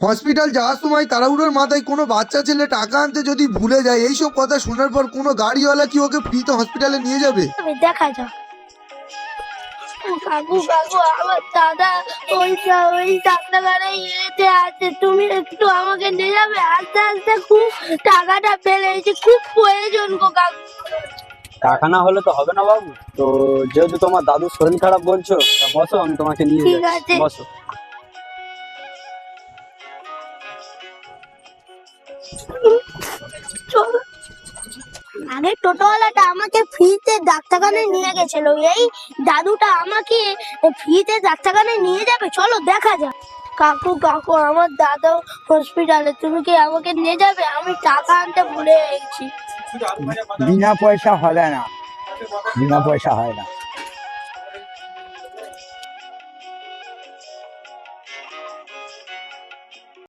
Hospital যাওয়ার সময় তাড়াহুড়োর মাথায় কোনো বাচ্চা ছেলে টাকা আনতে যদি ভুলে যায় এইসব কথা শোনার পর কোনো গাড়িওয়ালা কি ওকে ফ্রিতে হসপিটালে নিয়ে যাবে? দেখা যাক কাকু কাকু আমার দাদা ওই ওই ডাক্তারখানায় ইয়েতে আছে। তুমি একটু আমাকে নিয়ে যাবে? আস্তে আস্তে খুব টাকাটা পেলেছি খুব প্রয়োজন গো কাকু। টাকা না হলে তো হবে না বাবু। তো যেহেতু তোমার দাদুর শরীর খারাপ বলছো তা বসো আমি তোমাকে নিয়ে আছে। বসো। আগে টোটোওয়ালাটা আমাকে ফ্রিতে ডাক্তারখানায় নিয়ে গেছিল। এই দাদুটা আমাকে ফ্রিতে ডাক্তারখানায় নিয়ে যাবে? চলো, দেখা যাক। কাকু কাকু, আমার দাদা হসপিটালে, তুমি কি আমাকে নিয়ে যাবে? আমি টাকা আনতে ভুলে গেছি। বিনা পয়সা হবে না। বিনা পয়সা হয় না।